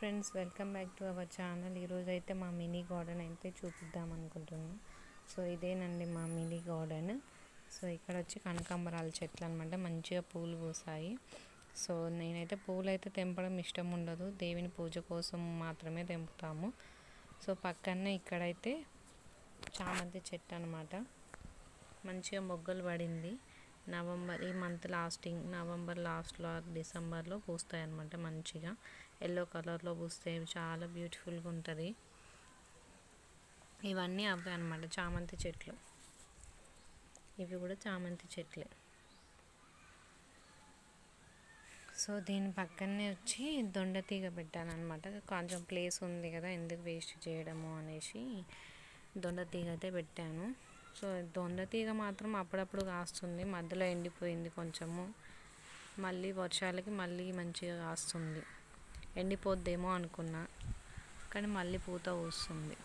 Friends welcome back to our channel ఈరోజు అయితే మా మినీ గార్డెన్ అయితే చూపిద్దాం అనుకుంటున్నాం. సో ఇదేనండి మా మినీ గార్డెన్ సో ఇక్కడ వచ్చి కనకాంబరాల చెట్లు అనమాట మంచిగా పూలు పూసాయి. సో నేనైతే పూలు అయితే తెంపడం ఇష్టం ఉండదు. దేవుని పూజ కోసం మాత్రమే తెంపుతాము. సో పక్కనే ఇక్కడైతే చామంతి చెట్టు అనమాట మంచిగా మొగ్గలు పడింది. నవంబర్ ఈ మంత్ లాస్టింగ్ నవంబర్ లాస్ట్లో డిసెంబర్లో పూస్తాయి అనమాట మంచిగా. ఎల్లో కలర్లో పూస్తే చాలా బ్యూటిఫుల్గా ఉంటుంది. ఇవన్నీ అవే అనమాట చామంతి చెట్లు. ఇవి కూడా చామంతి చెట్లే. సో దీని పక్కనే వచ్చి దొండ తీగ పెట్టాను అనమాట కొంచెం ప్లేస్ ఉంది కదా ఎందుకు వేస్ట్ చేయడము అనేసి దొండ తీగ అయితే పెట్టాను. సో దొండ తీగ మాత్రం అప్పుడప్పుడు కాస్తుంది. మధ్యలో ఎండిపోయింది కొంచెము. మళ్ళీ వర్షాలకి మళ్ళీ మంచిగా కాస్తుంది. ఎండిపోద్దేమో అనుకున్నా. కానీ మళ్ళీ పూత వస్తుంది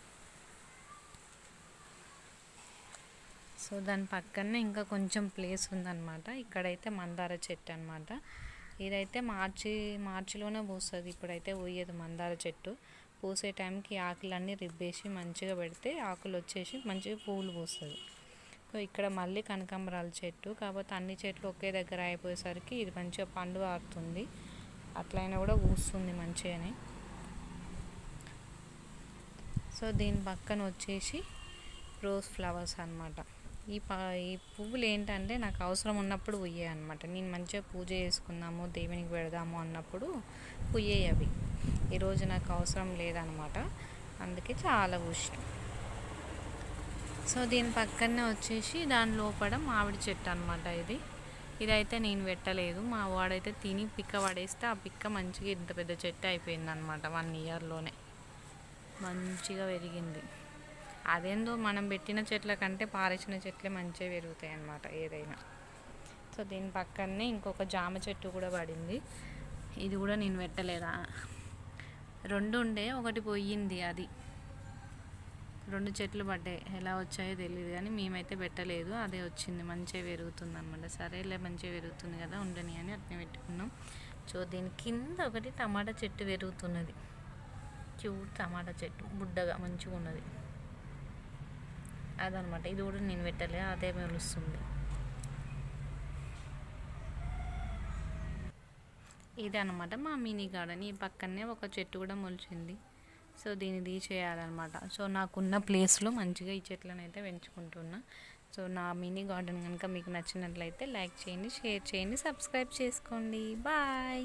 సో దాని పక్కనే ఇంకా కొంచెం ప్లేస్ ఉందన్నమాట. ఇక్కడైతే మందార చెట్టు అనమాట ఇదైతే మార్చి మార్చిలోనే పూస్తుంది. ఇప్పుడైతే పోయేది మందార చెట్టు. పూసే టైంకి ఆకులన్నీ రిబ్బేసి మంచిగా పెడితే ఆకులు వచ్చేసి మంచిగా పూలు పూస్తుంది. సో ఇక్కడ మళ్ళీ కనకాంబరాల చెట్టు కాకపోతే అన్ని చెట్లు ఒకే దగ్గర అయిపోయేసరికి ఇది మంచిగా పండు ఆడుతుంది అట్లయినా కూడా పూస్తుంది మంచిగానే. సో దీని పక్కన వచ్చేసి రోజ్ ఫ్లవర్స్ అనమాట ఈ ప ఈ పువ్వులు ఏంటంటే నాకు అవసరం ఉన్నప్పుడు పుయ్యాయి అనమాట నేను మంచిగా పూజ చేసుకుందాము దేవునికి పెడదాము అన్నప్పుడు పుయ్యాయి అవి. ఈరోజు నాకు అవసరం లేదనమాట అందుకే చాలా పూసిన సో దీని పక్కనే వచ్చేసి దాని లోపల మామిడి చెట్టు అనమాట ఇది. ఇదైతే నేను పెట్టలేదు. మా వాడైతే తిని పిక్క పడేస్తే ఆ పిక్క మంచిగా ఇంత పెద్ద చెట్టు అయిపోయింది అనమాట వన్ ఇయర్లోనే. మంచిగా పెరిగింది. అదేందో మనం పెట్టిన చెట్ల కంటే పారేసిన చెట్లే మంచిగా పెరుగుతాయి అన్నమాట ఏదైనా. సో దీని పక్కనే ఇంకొక జామ చెట్టు కూడా పడింది. ఇది కూడా నేను పెట్టలేదా? రెండు ఉండే ఒకటి పోయింది అది. రెండు చెట్లు పడ్డాయి. ఎలా వచ్చాయో తెలియదు కానీ మేమైతే పెట్టలేదు. అదే వచ్చింది. మంచిగా పెరుగుతుంది అనమాట సరేలే మంచిగా పెరుగుతుంది కదా ఉండని అని అట్నే పెట్టుకున్నాం. సో దీని కింద ఒకటి టమాటా చెట్టు పెరుగుతున్నది. క్యూట్ టమాటా చెట్టు బుడ్డగా మంచిగా ఉన్నది. అదనమాట. ఇది కూడా నేను పెట్టలే అదే మెరుస్తుంది. ఇది అనమాట మా మినీ గార్డెన్. ఈ పక్కనే ఒక చెట్టు కూడా మొలిచింది. సో దీన్ని తీసేయాలన్నమాట. సో నాకున్న ప్లేస్లో మంచిగా ఈ చెట్లను అయితే పెంచుకుంటున్నా. సో నా మినీ గార్డెన్ కనుక మీకు నచ్చినట్లయితే లైక్ చేయండి షేర్ చేయండి సబ్స్క్రైబ్ చేసుకోండి. బాయ్!